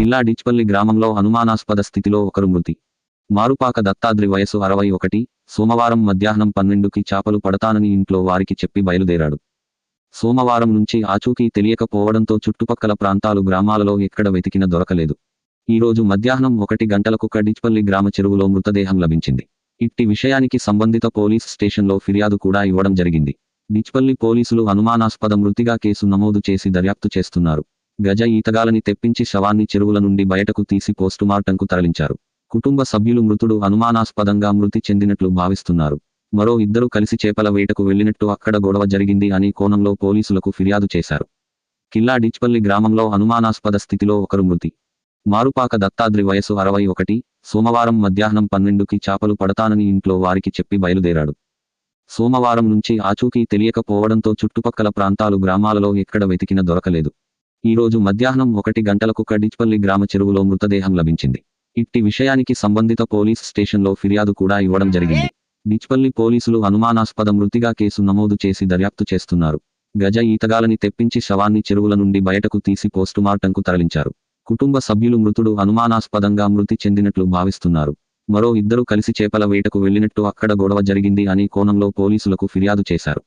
జిల్లా డిచ్పల్లి గ్రామంలో అనుమానాస్పద స్థితిలో ఒకరు మృతి. మారుపాక దత్తాద్రి వయసు అరవై ఒకటి సోమవారం మధ్యాహ్నం పన్నెండుకి చాపలు పడతానని ఇంట్లో వారికి చెప్పి బయలుదేరాడు. సోమవారం నుంచి ఆచూకీ తెలియకపోవడంతో చుట్టుపక్కల ప్రాంతాలు గ్రామాలలో ఎక్కడ వెతికిన దొరకలేదు. ఈరోజు మధ్యాహ్నం ఒకటి గంటలకు కడిచ్పల్లి గ్రామ చెరువులో మృతదేహం లభించింది. ఇట్టి విషయానికి సంబంధిత పోలీస్ స్టేషన్లో ఫిర్యాదు కూడా ఇవ్వడం జరిగింది. డిచ్పల్లి పోలీసులు అనుమానాస్పద మృతిగా కేసు నమోదు చేసి దర్యాప్తు చేస్తున్నారు. గజ ఈతగాలని తెప్పించి శవాన్ని చెరువుల నుండి బయటకు తీసి పోస్టుమార్టంకు తరలించారు. కుటుంబ సభ్యులు మృతుడు అనుమానాస్పదంగా మృతి చెందినట్లు భావిస్తున్నారు. మరో ఇద్దరు కలిసి చేపల వేటకు వెళ్ళినట్టు అక్కడ గొడవ జరిగింది అని కోణంలో పోలీసులకు ఫిర్యాదు చేశారు. కిల్లా డిచ్పల్లి గ్రామంలో అనుమానాస్పద స్థితిలో ఒకరు మృతి. మారుపాక దత్తాద్రి వయసు అరవై ఒకటి సోమవారం మధ్యాహ్నం పన్నెండుకి చేపలు పడతానని ఇంట్లో వారికి చెప్పి బయలుదేరాడు. సోమవారం నుంచి ఆచూకీ తెలియకపోవడంతో చుట్టుపక్కల ప్రాంతాలు గ్రామాలలో ఎక్కడ వెతికిన దొరకలేదు. ఈ రోజు మధ్యాహ్నం ఒకటి గంటలకు కడిచ్పల్లి గ్రామ చెరువులో మృతదేహం లభించింది. ఇట్టి విషయానికి సంబంధిత పోలీస్ స్టేషన్లో ఫిర్యాదు కూడా ఇవ్వడం జరిగింది. డిచ్పల్లి పోలీసులు అనుమానాస్పద మృతిగా కేసు నమోదు చేసి దర్యాప్తు చేస్తున్నారు. గజ ఈతగాలని తెప్పించి శవాన్ని చెరువుల నుండి బయటకు తీసి పోస్టుమార్టంకు తరలించారు. కుటుంబ సభ్యులు మృతుడు అనుమానాస్పదంగా మృతి చెందినట్లు భావిస్తున్నారు. మరో ఇద్దరు కలిసి చేపల వేటకు వెళ్ళినట్టు అక్కడ గొడవ జరిగింది అని కోణంలో పోలీసులకు ఫిర్యాదు చేశారు.